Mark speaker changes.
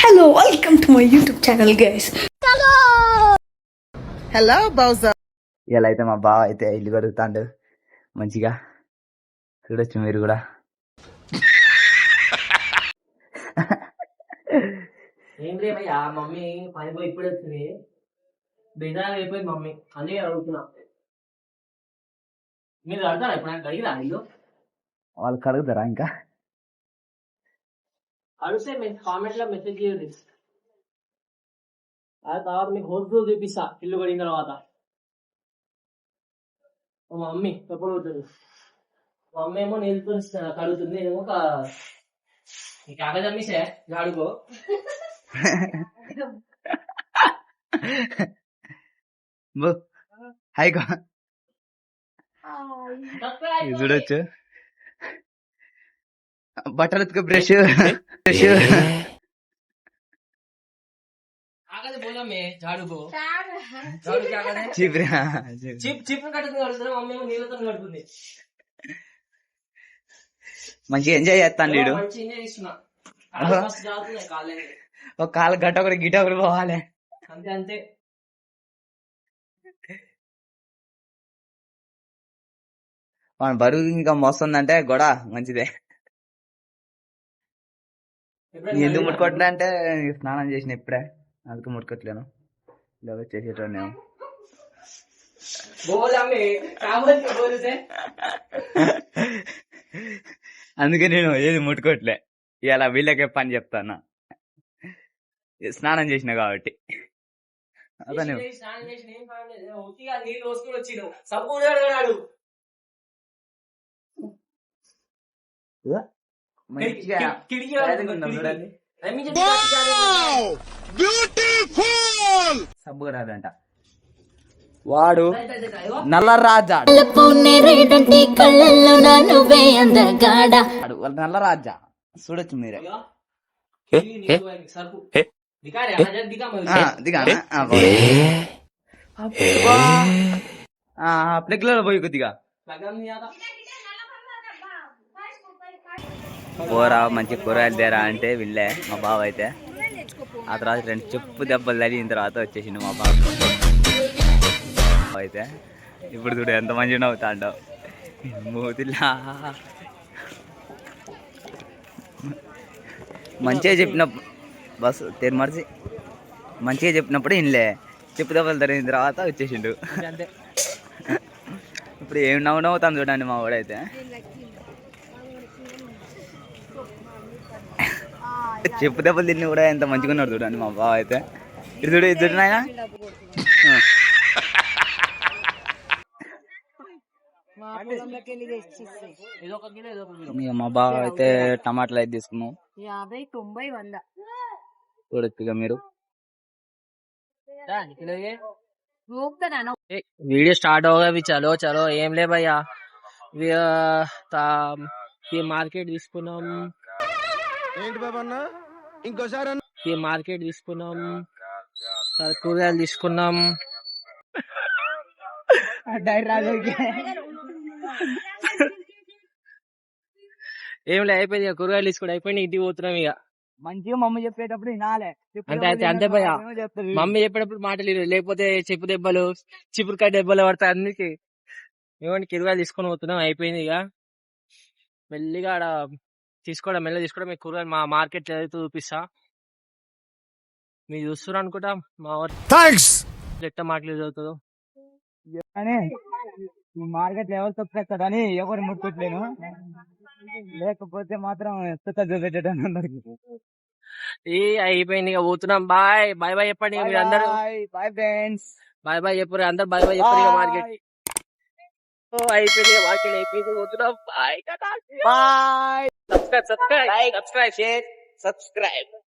Speaker 1: Hello, welcome to my YouTube channel, guys.
Speaker 2: Hello బౌజర్
Speaker 3: ఇలా అయితే మా బావ అయితే ఇల్లు కడుగుతాండు. మంచిగా చూడొచ్చు మీరు కూడా.
Speaker 4: ఏం లే భయ్యా మమ్మీ పని పోయి ఇప్పుడే వచ్చింది. బేజారు అయిపోయింది మమ్మీ అన్నీ అడుగుతున్నా. మీరు అడతారా ఇప్పుడు నాకు అడిగిరా ఇల్లు?
Speaker 3: వాళ్ళు కడుగుతారా ఇంకా?
Speaker 4: మీరు కామెంట్లో మెసేజ్ చేయండి ఆ తర్వాత మీకు హోల్ ప్రూఫ్ చూపిస్తా ఇల్లు కడిగిన తర్వాత. మా మమ్మీ ఉంటుంది మా మమ్మీ ఏమో నీళ్ళతో కడుగుతుంది నేనేమో ఒక ఈ కాగజ అమ్మీసే
Speaker 3: బో హాయ్ చూడొచ్చు. బట్టలు ఉతికే బ్రష్. బ్రష్.
Speaker 4: కాగజ పోదామే జాడుగో జాడు కాగజ
Speaker 3: చీపురా.
Speaker 4: చిప్ చిప్ కట్టుకుని కడుతుంది మమ్మీ ఏమో నీళ్ళతో కడుతుంది
Speaker 3: మంచిగా ఎంజాయ్ చేస్తాను వీడు.
Speaker 4: మంచి ఎంజాయ్. మస్తు జాగుతున్నాయి కాళ్ళని.
Speaker 3: ఒక కాలు గట్ట ఒకటి గిట ఒకటి పోవాలి.
Speaker 4: అంతే అంతే.
Speaker 3: వాడు బరువు ఇంకా మోస్తుందంటే గొడ మంచిదే. ఎందుకు? ముట్టుకోవట్లే అంటే స్నానం చేసిన ఇప్పుడే. అందుకు ముట్టుకోవట్లేను ఇలా
Speaker 4: కాబట్టి బోలితే
Speaker 3: అందుకే నేను ఏది ముట్టుకోవట్లే ఇలా వీళ్ళకే పని చెప్తాను. స్నానం చేసిన కాబట్టి. అతను మంచిగా వేదిక ఉందా చూడండి? సబ్బు రాదంట వాడు నల్ల రాజా వాడు వాళ్ళ నల్ల రాజా చూడొచ్చు మీరే.
Speaker 4: సరుకు. దిగారే దిగా
Speaker 3: ఆ, దిగానా? ఆ, పోయి. అబ్బా. ఆ, ప్లగ్లో పోయి కొద్దిగా కూర మంచి కూరగాయలు తేరా అంటే వెళ్ళే మా బావ అయితే. ఆ తర్వాత రెండు చెప్పు దెబ్బలు తగిలిన తర్వాత వచ్చేసిండు మా బావ. అయితే ఇప్పుడు చూడు ఎంత మంచిగా నవ్వుతాండో. మూతిలా. మంచిగా చెప్పిన బస్ తెరమర్చి మంచిగా చెప్పినప్పుడు ఇన్లే. చెప్పు దెబ్బలు తగిలిన తర్వాత వచ్చేసిండు. ఇప్పుడు ఏం నవ్వు నవ్వుతాను చూడండి మా వాడైతే. చెప్పు దెబ్బలు తిని కూడా ఎంత మంచిగా ఉన్నాడు చూడండి మా బావ అయితే ఇది చూడు ఇది చూడు నాయనా
Speaker 4: ఏదో ఒక కిలో ఏదో ఒక కిలో
Speaker 3: ఇక మా బావ అయితే టమాటాలు అయితే తీసుకున్నాం
Speaker 5: యాభై తొంభై వంద
Speaker 3: చూడొచ్చు ఇక మీరు
Speaker 4: దా, కిలో ఏ?
Speaker 5: ఊపుతాను
Speaker 4: ए, वीडियो स्टार्ट होगा अभी चलो चलो ఏం లే భయ్యా వి- ఆ, తా- ఈ మార్కెట్ తీసుకున్నాం
Speaker 2: ఏంటి బాబా అన్న? ఇంకోసారి అన్న.
Speaker 4: ఈ మార్కెట్ తీసుకున్నాం. కూరగాయలు తీసుకున్నాం. ఏం లే అయిపోయింది ఇక. కూరగాయలు తీసుకుంటే అయిపోయింది ఇంటికి పోతున్నాం ఇక.
Speaker 3: మంచిగా మమ్మీ చెప్పేటప్పుడు వినాలే
Speaker 4: అంతే అంతే అంతే భయ్యా. మమ్మీ చెప్పేటప్పుడు మాటలు. లేకపోతే చెప్పు దెబ్బలు చిపురుకాయ దెబ్బలు పడతాయి అందుకే. ఏమంటే కూరగాయలు తీసుకొని పోతున్నాం అయిపోయింది ఇక. మెల్లిగా ఆడ తీసుకోవడం మెల్లగా తీసుకోవడం మీకు కూరగాయలు మా మార్కెట్ ఏదైతే చూపిస్తా. మీరు చూస్తున్నారు అనుకుంటా మా
Speaker 2: థ్యాంక్స్
Speaker 4: ఎట్ట మాటలు చదువుతుందో.
Speaker 3: మార్కెట్ ఎవరు తొక్కేస్తాడని ఎవరు ముట్టుకోట్లేను. లేకపోతే మాత్రం ఎత్తుతా చూపెట్టడం అందరికి.
Speaker 4: ఏ అయిపోయింది ఇక పోతున్నాం. బాయ్ బాయ్ బాయ్ చెప్పండి మీరు అందరూ
Speaker 3: బాయ్ ఫ్రెండ్స్
Speaker 4: బాయ్ బాయ్ చెప్పరు అందరు. బాయ్ బాయ్ చెప్పరు మార్కెట్. అయిపోయింది ఇక మార్కెట్ అయిపోయింది పోతున్నాం bye
Speaker 3: bye
Speaker 4: subscribe subscribe subscribe
Speaker 3: subscribe